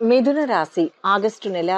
మిథున రాశి ఆగస్టు నెల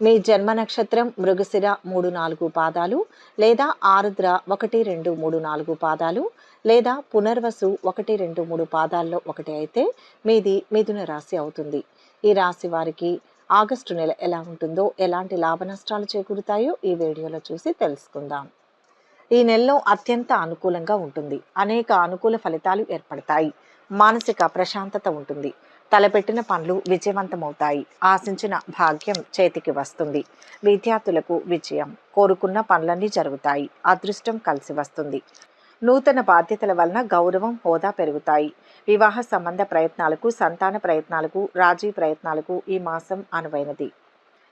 మీ జన్మ నక్షత్రం మృగశిర మూడు నాలుగు పాదాలు లేదా ఆరుద్ర ఒకటి రెండు మూడు నాలుగు పాదాలు లేదా పునర్వసు ఒకటి రెండు మూడు పాదాల్లో ఒకటి అయితే మీది మిథున రాశి అవుతుంది. ఈ రాశి వారికి ఆగస్టు నెల ఎలా ఉంటుందో ఎలాంటి లాభ నష్టాలు చేకూరుతాయో ఈ వీడియోలో చూసి తెలుసుకుందాం. ఈ నెలలో అత్యంత అనుకూలంగా ఉంటుంది. అనేక అనుకూల ఫలితాలు ఏర్పడతాయి. మానసిక ప్రశాంతత ఉంటుంది. తలపెట్టిన పనులు విజయవంతమవుతాయి. ఆశించిన భాగ్యం చేతికి వస్తుంది. విద్యార్థులకు విజయం కోరుకున్న పనులన్నీ జరుగుతాయి. అదృష్టం కలిసి వస్తుంది. నూతన బాధ్యతల వలన గౌరవం హోదా పెరుగుతాయి. వివాహ సంబంధ ప్రయత్నాలకు సంతాన ప్రయత్నాలకు రాజీ ప్రయత్నాలకు ఈ మాసం అనువైనది.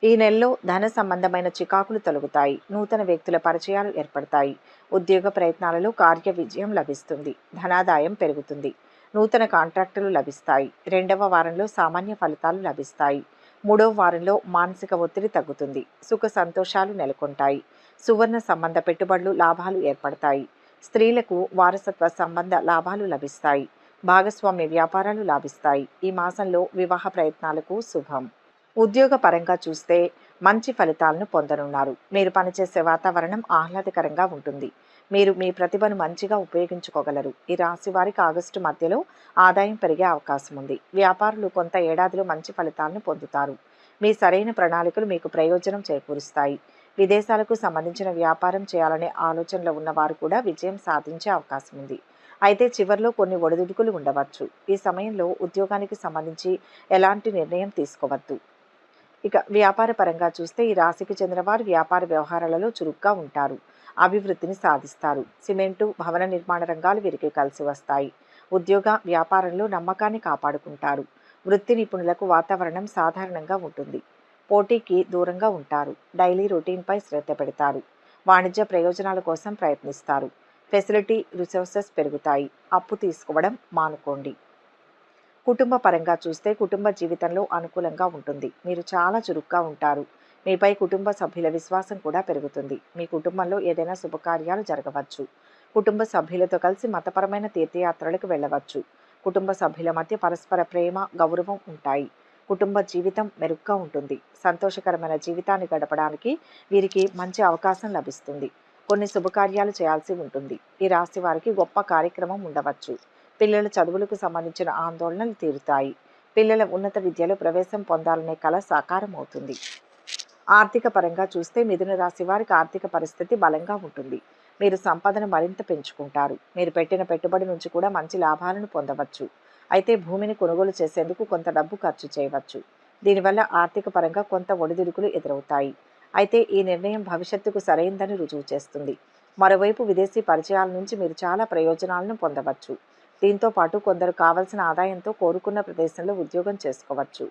ఈ నెలలో ధన సంబంధమైన చికాకులు తొలగుతాయి. నూతన వ్యక్తుల పరిచయాలు ఏర్పడతాయి. ఉద్యోగ ప్రయత్నాలలో కార్య విజయం లభిస్తుంది. ధనాదాయం పెరుగుతుంది. నూతన కాంట్రాక్టులు లభిస్తాయి. రెండవ వారంలో సామాన్య ఫలితాలు లభిస్తాయి. మూడవ వారంలో మానసిక ఒత్తిడి తగ్గుతుంది. సుఖ సంతోషాలు నెలకొంటాయి. సువర్ణ సంబంధ పెట్టుబడులు లాభాలు ఏర్పడతాయి. స్త్రీలకు వారసత్వ సంబంధ లాభాలు లభిస్తాయి. భాగస్వామ్య వ్యాపారాలు లాభిస్తాయి. ఈ మాసంలో వివాహ ప్రయత్నాలకు శుభం. ఉద్యోగ పరంగా చూస్తే మంచి ఫలితాలను పొందనున్నారు. మీరు పనిచేసే వాతావరణం ఆహ్లాదకరంగా ఉంటుంది. మీరు మీ ప్రతిభను మంచిగా ఉపయోగించుకోగలరు. ఈ రాశి వారికి ఆగస్టు మధ్యలో ఆదాయం పెరిగే అవకాశం ఉంది. వ్యాపారులు కొంత ఏడాదిలో మంచి ఫలితాలను పొందుతారు. మీ సరైన ప్రణాళికలు మీకు ప్రయోజనం చేకూరుస్తాయి. విదేశాలకు సంబంధించిన వ్యాపారం చేయాలనే ఆలోచనలో ఉన్నవారు కూడా విజయం సాధించే అవకాశం ఉంది. అయితే చివరిలో కొన్ని ఒడిదుడుకులు ఉండవచ్చు. ఈ సమయంలో ఉద్యోగానికి సంబంధించి ఎలాంటి నిర్ణయం తీసుకోవద్దు. ఇక వ్యాపార పరంగా చూస్తే ఈ రాశికి చెందిన వారు వ్యాపార వ్యవహారాలలో చురుగ్గా ఉంటారు. అభివృద్ధిని సాధిస్తారు. సిమెంటు భవన నిర్మాణ రంగాలు వీరికి కలిసి వస్తాయి. ఉద్యోగ వ్యాపారంలో నమ్మకాన్ని కాపాడుకుంటారు. వృత్తి నిపుణులకు వాతావరణం సాధారణంగా ఉంటుంది. పోటీకి దూరంగా ఉంటారు. డైలీ రొటీన్పై శ్రద్ధ పెడతారు. వాణిజ్య ప్రయోజనాల కోసం ప్రయత్నిస్తారు. ఫెసిలిటీ రిసోర్సెస్ పెరుగుతాయి. అప్పు తీసుకోవడం మానుకోండి. కుటుంబ పరంగా చూస్తే కుటుంబ జీవితంలో అనుకూలంగా ఉంటుంది. మీరు చాలా చురుగ్గా ఉంటారు. మీపై కుటుంబ సభ్యుల విశ్వాసం కూడా పెరుగుతుంది. మీ కుటుంబంలో ఏదైనా శుభకార్యాలు జరగవచ్చు. కుటుంబ సభ్యులతో కలిసి మతపరమైన తీర్థయాత్రలకు వెళ్ళవచ్చు. కుటుంబ సభ్యుల మధ్య పరస్పర ప్రేమ గౌరవం ఉంటాయి. కుటుంబ జీవితం మెరుగ్గా ఉంటుంది. సంతోషకరమైన జీవితాన్ని గడపడానికి వీరికి మంచి అవకాశం లభిస్తుంది. కొన్ని శుభకార్యాలు చేయాల్సి ఉంటుంది. ఈ రాశి వారికి గొప్ప కార్యక్రమం ఉండవచ్చు. పిల్లల చదువులకు సంబంధించిన ఆందోళనలు తీరుతాయి. పిల్లల ఉన్నత విద్యలో ప్రవేశం పొందాలనే కళ సాకారం అవుతుంది ఆర్థిక పరంగా చూస్తే మిథున రాశి వారికి ఆర్థిక పరిస్థితి బలంగా ఉంటుంది. మీరు సంపదను మరింత పెంచుకుంటారు. మీరు పెట్టిన పెట్టుబడి నుంచి కూడా మంచి లాభాలను పొందవచ్చు. అయితే భూమిని కొనుగోలు చేసేందుకు కొంత డబ్బు ఖర్చు చేయవచ్చు. దీనివల్ల ఆర్థిక పరంగా కొంత ఒడిదుడుకులు ఎదురవుతాయి. అయితే ఈ నిర్ణయం భవిష్యత్తుకు సరైందని రుజువు చేస్తుంది. మరోవైపు విదేశీ పరిచయాల నుంచి మీరు చాలా ప్రయోజనాలను పొందవచ్చు. దీంతో పాటు కొందరు కావలసిన ఆదాయంతో కోరుకున్న ప్రదేశంలో ఉద్యోగం చేసుకోవచ్చు.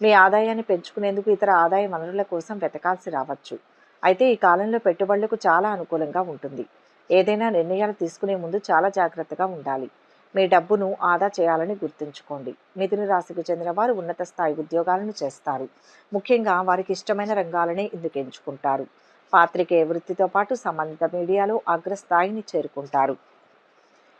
మీ ఆదాయాన్ని పెంచుకునేందుకు ఇతర ఆదాయ వనరుల కోసం వెతకాల్సి రావచ్చు. అయితే ఈ కాలంలో పెట్టుబడులకు చాలా అనుకూలంగా ఉంటుంది. ఏదైనా నిర్ణయాలు తీసుకునే ముందు చాలా జాగ్రత్తగా ఉండాలి. మీ డబ్బును ఆదా చేయాలని గుర్తుంచుకోండి. మిథున రాశికి చెందిన వారు ఉన్నత స్థాయి ఉద్యోగాలను చేస్తారు. ముఖ్యంగా వారికి ఇష్టమైన రంగాలనే ఇందుకు ఎంచుకుంటారు. పాత్రికేయ వృత్తితో పాటు సంబంధిత మీడియాలో అగ్రస్థాయిని చేరుకుంటారు.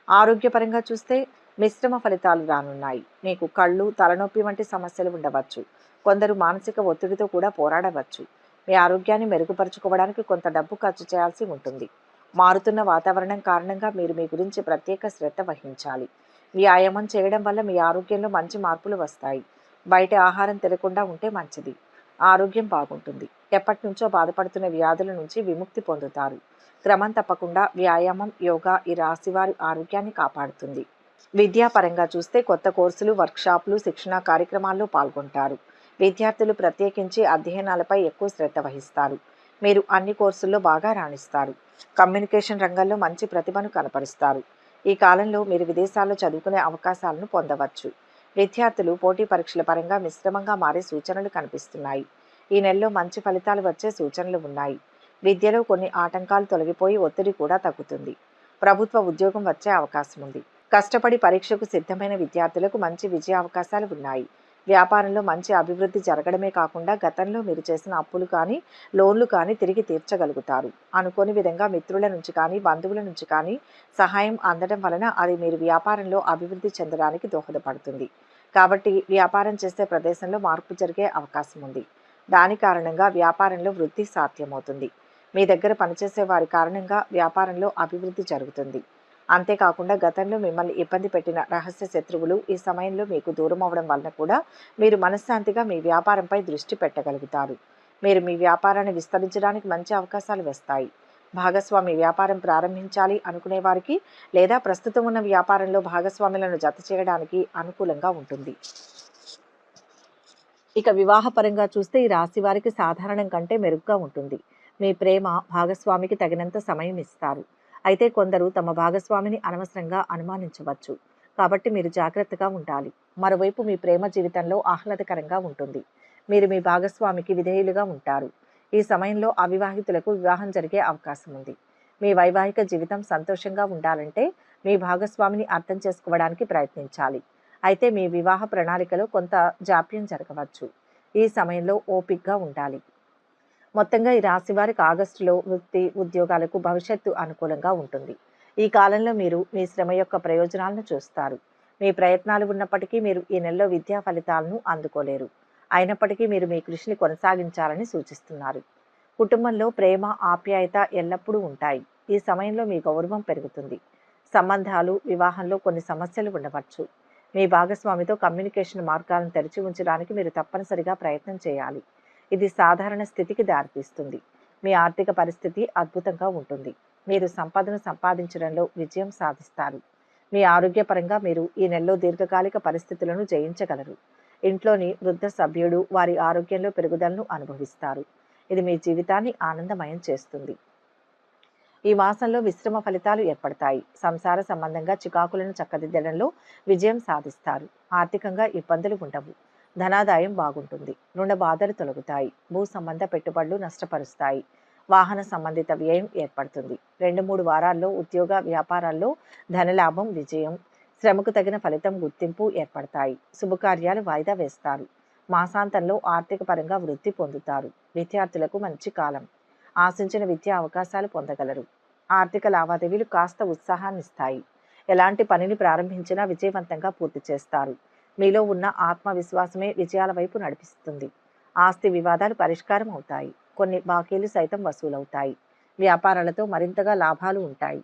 ఆరోగ్యపరంగా చూస్తే మిశ్రమ ఫలితాలు రానున్నాయి. మీకు కళ్ళు తలనొప్పి వంటి సమస్యలు ఉండవచ్చు. కొందరు మానసిక ఒత్తిడితో కూడా పోరాడవచ్చు. మీ ఆరోగ్యాన్ని మెరుగుపరుచుకోవడానికి కొంత డబ్బు ఖర్చు చేయాల్సి ఉంటుంది. మారుతున్న వాతావరణం కారణంగా మీరు మీ గురించి ప్రత్యేక శ్రద్ధ వహించాలి. వ్యాయామం చేయడం వల్ల మీ ఆరోగ్యంలో మంచి మార్పులు వస్తాయి. బయట ఆహారం తినకుండా ఉంటే మంచిది. ఆరోగ్యం బాగుంటుంది. ఎప్పటి నుంచో బాధపడుతున్న వ్యాధుల నుంచి విముక్తి పొందుతారు. క్రమం తప్పకుండా వ్యాయామం యోగా ఈ రాశివారి ఆరోగ్యాన్ని కాపాడుతుంది. విద్యాపరంగా చూస్తే కొత్త కోర్సులు వర్క్షాప్లు శిక్షణా కార్యక్రమాల్లో పాల్గొంటారు. విద్యార్థులు ప్రత్యేకించి అధ్యయనాలపై ఎక్కువ శ్రద్ధ వహిస్తారు. మీరు అన్ని కోర్సుల్లో బాగా రాణిస్తారు. కమ్యూనికేషన్ రంగంలో మంచి ప్రతిభను కనపరుస్తారు. ఈ కాలంలో మీరు విదేశాల్లో చదువుకునే అవకాశాలను పొందవచ్చు. విద్యార్థులు పోటీ పరీక్షల పరంగా మిశ్రమంగా మారే సూచనలు కనిపిస్తున్నాయి. ఈ నెలలో మంచి ఫలితాలు వచ్చే సూచనలు ఉన్నాయి. విద్యలో కొన్ని ఆటంకాలు తొలగిపోయి ఒత్తిడి కూడా తగ్గుతుంది. ప్రభుత్వ ఉద్యోగం వచ్చే అవకాశం ఉంది కష్టపడి పరీక్షకు సిద్ధమైన విద్యార్థులకు మంచి విజయ అవకాశాలు ఉన్నాయి. వ్యాపారంలో మంచి అభివృద్ధి జరగడమే కాకుండా గతంలో మీరు చేసిన అప్పులు కానీ లోన్లు కానీ తిరిగి తీర్చగలుగుతారు. అనుకోని విధంగా మిత్రుల నుంచి కానీ బంధువుల నుంచి కానీ సహాయం అందడం వలన అది మీరు వ్యాపారంలో అభివృద్ధి చెందడానికి దోహదపడుతుంది. కాబట్టి వ్యాపారం చేసే ప్రదేశంలో మార్పు జరిగే అవకాశం ఉంది. దాని కారణంగా వ్యాపారంలో వృద్ధి సాధ్యమవుతుంది. మీ దగ్గర పనిచేసే వారి కారణంగా వ్యాపారంలో అభివృద్ధి జరుగుతుంది. అంతేకాకుండా గతంలో మిమ్మల్ని ఇబ్బంది పెట్టిన రహస్య శత్రువులు ఈ సమయంలో మీకు దూరం అవడం వలన కూడా మీరు మనశ్శాంతిగా మీ వ్యాపారంపై దృష్టి పెట్టగలుగుతారు. మీరు మీ వ్యాపారాన్ని విస్తరించడానికి మంచి అవకాశాలు వస్తాయి. భాగస్వామి వ్యాపారం ప్రారంభించాలి అనుకునే వారికి లేదా ప్రస్తుతం ఉన్న వ్యాపారంలో భాగస్వాములను జత చేయడానికి అనుకూలంగా ఉంటుంది. ఇక వివాహపరంగా చూస్తే ఈ రాశి వారికి సాధారణం కంటే మెరుగ్గా ఉంటుంది. మీ ప్రేమ భాగస్వామికి తగినంత సమయం ఇస్తారు. అయితే కొందరు తమ భాగస్వామిని అనవసరంగా అనుమానించవచ్చు. కాబట్టి మీరు జాగ్రత్తగా ఉండాలి. మరోవైపు మీ ప్రేమ జీవితంలో ఆహ్లాదకరంగా ఉంటుంది. మీరు మీ భాగస్వామికి విధేయులుగా ఉంటారు. ఈ సమయంలో అవివాహితులకు వివాహం జరిగే అవకాశం ఉంది. మీ వైవాహిక జీవితం సంతోషంగా ఉండాలంటే మీ భాగస్వామిని అర్థం చేసుకోవడానికి ప్రయత్నించాలి. అయితే మీ వివాహ ప్రణాళికలో కొంత జాప్యం జరగవచ్చు. ఈ సమయంలో ఓపిక్గా ఉండాలి. మొత్తంగా ఈ రాశి వారికి ఆగస్టులో వృత్తి ఉద్యోగాలకు భవిష్యత్తు అనుకూలంగా ఉంటుంది. ఈ కాలంలో మీరు మీ శ్రమ యొక్క ప్రయోజనాలను చూస్తారు. మీ ప్రయత్నాలు ఉన్నప్పటికీ మీరు ఈ నెలలో విద్యా ఫలితాలను అందుకోలేరు. అయినప్పటికీ మీరు మీ కృషిని కొనసాగించాలని సూచిస్తున్నారు. కుటుంబంలో ప్రేమ ఆప్యాయత ఎల్లప్పుడూ ఉంటాయి. ఈ సమయంలో మీ గౌరవం పెరుగుతుంది. సంబంధాలు వివాహంలో కొన్ని సమస్యలు ఉండవచ్చు. మీ భాగస్వామితో కమ్యూనికేషన్ మార్గాలను తెరిచి ఉంచడానికి మీరు తప్పనిసరిగా ప్రయత్నం చేయాలి. ఇది సాధారణ స్థితికి దారితీస్తుంది. మీ ఆర్థిక పరిస్థితి అద్భుతంగా ఉంటుంది. మీరు సంపదను సంపాదించడంలో విజయం సాధిస్తారు. మీ ఆరోగ్యపరంగా మీరు ఈ నెలలో దీర్ఘకాలిక పరిస్థితులను జయించగలరు. ఇంట్లోని వృద్ధ సభ్యుడు వారి ఆరోగ్యంలో పెరుగుదలను అనుభవిస్తారు. ఇది మీ జీవితాన్ని ఆనందమయం చేస్తుంది. ఈ మాసంలో విశ్రమ ఫలితాలు ఏర్పడతాయి. సంసార సంబంధంగా చికాకులను చక్కదిద్దడంలో విజయం సాధిస్తారు. ఆర్థికంగా ఇబ్బందులు ఉండవు. ధనాదాయం బాగుంటుంది. రుణ బాధలు తొలగుతాయి. భూ సంబంధ పెట్టుబడులు నష్టపరుస్తాయి. వాహన సంబంధిత వ్యయం ఏర్పడుతుంది. రెండు మూడు వారాల్లో ఉద్యోగ వ్యాపారాల్లో ధనలాభం విజయం శ్రమకు తగిన ఫలితం గుర్తింపు ఏర్పడతాయి. శుభకార్యాలు వాయిదా వేస్తారు. మాసాంతంలో ఆర్థిక పరంగా వృద్ధి పొందుతారు. విద్యార్థులకు మంచి కాలం. ఆశించిన విద్యా అవకాశాలు పొందగలరు. ఆర్థిక లావాదేవీలు కాస్త ఉత్సాహాన్నిస్తాయి. ఎలాంటి పనిని ప్రారంభించినా విజయవంతంగా పూర్తి చేస్తారు. మీలో ఉన్న ఆత్మవిశ్వాసమే విజయాల వైపు నడిపిస్తుంది. ఆస్తి వివాదాలు పరిష్కారం అవుతాయి. కొన్ని బాకీలు సైతం వసూలవుతాయి. వ్యాపారాలతో మరింతగా లాభాలు ఉంటాయి.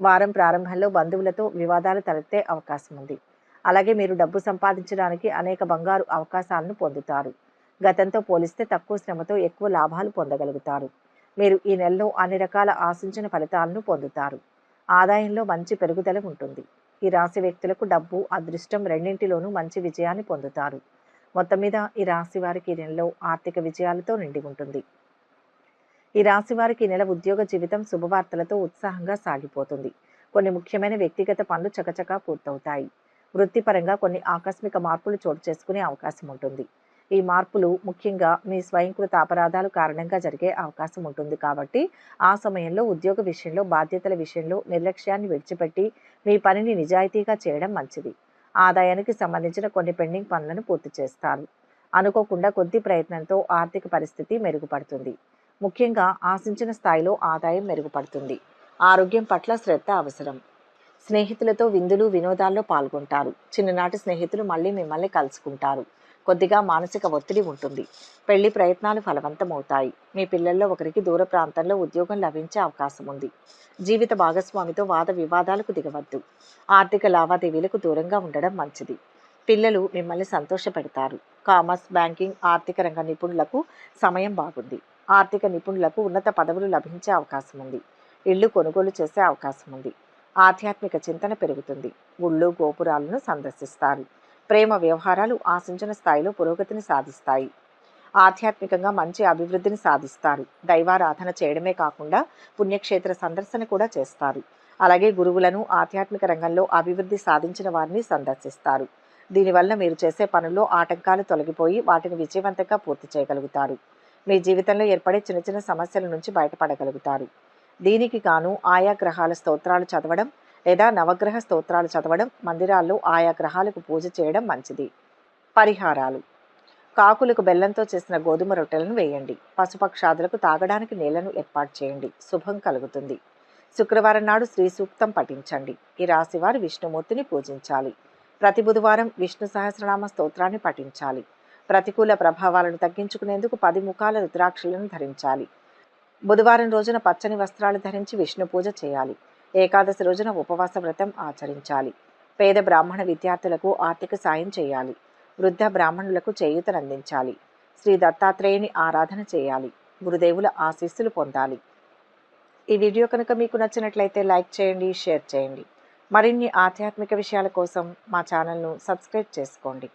వారం ప్రారంభంలో బంధువులతో వివాదాలు తలెత్తే అవకాశం ఉంది. అలాగే మీరు డబ్బు సంపాదించడానికి అనేక బంగారు అవకాశాలను పొందుతారు. గతంతో పోలిస్తే తక్కువ శ్రమతో ఎక్కువ లాభాలు పొందగలుగుతారు. మీరు ఈ నెలలో అన్ని రకాల ఆశించిన ఫలితాలను పొందుతారు. ఆదాయంలో మంచి పెరుగుదల ఉంటుంది. ఈ రాశి వ్యక్తులకు డబ్బు అదృష్టం రెండింటిలోనూ మంచి విజయాన్ని పొందుతారు. మొత్తం మీద ఈ రాశి వారికి ఈ నెలలో ఆర్థిక విజయాలతో నిండి ఉంటుంది. ఈ రాశి వారికి ఈ నెల ఉద్యోగ జీవితం శుభవార్తలతో ఉత్సాహంగా సాగిపోతుంది. కొన్ని ముఖ్యమైన వ్యక్తిగత పనులు చకచకా పూర్తవుతాయి. వృత్తిపరంగా కొన్ని ఆకస్మిక మార్పులు చోటు చేసుకునే అవకాశం ఉంటుంది. ఈ మార్పులు ముఖ్యంగా మీ స్వయంకృత అపరాధాలు కారణంగా జరిగే అవకాశం ఉంటుంది కాబట్టి ఆ సమయంలో ఉద్యోగ విషయంలో బాధ్యతల విషయంలో నిర్లక్ష్యాన్ని విడిచిపెట్టి మీ పనిని నిజాయితీగా చేయడం మంచిది. ఆదాయానికి సంబంధించిన కొన్ని పెండింగ్ పనులను పూర్తి చేస్తారు. అనుకోకుండా కొద్ది ప్రయత్నంతో ఆర్థిక పరిస్థితి మెరుగుపడుతుంది. ముఖ్యంగా ఆశించిన స్థాయిలో ఆదాయం మెరుగుపడుతుంది. ఆరోగ్యం పట్ల శ్రద్ధ అవసరం. స్నేహితులతో విందులు వినోదాల్లో పాల్గొంటారు. చిన్ననాటి స్నేహితులు మళ్ళీ మిమ్మల్ని కలుసుకుంటారు. కొద్దిగా మానసిక ఒత్తిడి ఉంటుంది. పెళ్ళి ప్రయత్నాలు ఫలవంతమవుతాయి. మీ పిల్లల్లో ఒకరికి దూర ప్రాంతంలో ఉద్యోగం లభించే అవకాశం ఉంది. జీవిత భాగస్వామితో వాద వివాదాలకు దిగవద్దు. ఆర్థిక లావాదేవీలకు దూరంగా ఉండడం మంచిది. పిల్లలు మిమ్మల్ని సంతోషపెడతారు. కామర్స్ బ్యాంకింగ్ ఆర్థిక రంగ నిపుణులకు సమయం బాగుంది. ఆర్థిక నిపుణులకు ఉన్నత పదవులు లభించే అవకాశం ఉంది. ఇళ్ళు కొనుగోలు చేసే అవకాశం ఉంది. ఆధ్యాత్మిక చింతన పెరుగుతుంది. గుళ్ళు గోపురాలను సందర్శిస్తారు. ప్రేమ వ్యవహారాలు ఆశించిన స్థాయిలో పురోగతిని సాధిస్తాయి. ఆధ్యాత్మికంగా మంచి అభివృద్ధిని సాధిస్తారు. దైవారాధన చేయడమే కాకుండా పుణ్యక్షేత్ర సందర్శన కూడా చేస్తారు. అలాగే గురువులను ఆధ్యాత్మిక రంగంలో అభివృద్ధి సాధించిన వారిని సందర్శిస్తారు. దీనివల్ల మీరు చేసే పనుల్లో ఆటంకాలు తొలగిపోయి వాటిని విజయవంతంగా పూర్తి చేయగలుగుతారు. మీ జీవితంలో ఏర్పడే చిన్న చిన్న సమస్యల నుంచి బయటపడగలుగుతారు. దీనికి గాను ఆయా గ్రహాల స్తోత్రాలు చదవడం లేదా నవగ్రహ స్తోత్రాలు చదవడం మందిరాల్లో ఆయా గ్రహాలకు పూజ చేయడం మంచిది. పరిహారాలు. కాకులకు బెల్లంతో చేసిన గోధుమ రొట్టెలను వేయండి. పశుపక్షాదులకు తాగడానికి నీళ్ళను ఏర్పాటు చేయండి. శుభం కలుగుతుంది. శుక్రవారం నాడు శ్రీ సూక్తం పఠించండి. ఈ రాశివారు విష్ణుమూర్తిని పూజించాలి. ప్రతి బుధవారం విష్ణు సహస్రనామ స్తోత్రాన్ని పఠించాలి. ప్రతికూల ప్రభావాలను తగ్గించుకునేందుకు పది ముఖాల రుద్రాక్షలను ధరించాలి. బుధవారం రోజున పచ్చని వస్త్రాలు ధరించి విష్ణు పూజ చేయాలి. ఏకాదశి రోజున ఉపవాస వ్రతం ఆచరించాలి. పేద బ్రాహ్మణ విద్యార్థులకు ఆర్థిక సాయం చేయాలి. వృద్ధ బ్రాహ్మణులకు చేయూతనందించాలి శ్రీ దత్తాత్రేయుని ఆరాధన చేయాలి. గురుదేవుల ఆశీస్సులు పొందాలి. ఈ వీడియో కనుక మీకు నచ్చినట్లయితే లైక్ చేయండి షేర్ చేయండి. మరిన్ని ఆధ్యాత్మిక విషయాల కోసం మా ఛానల్ను సబ్స్క్రైబ్ చేసుకోండి.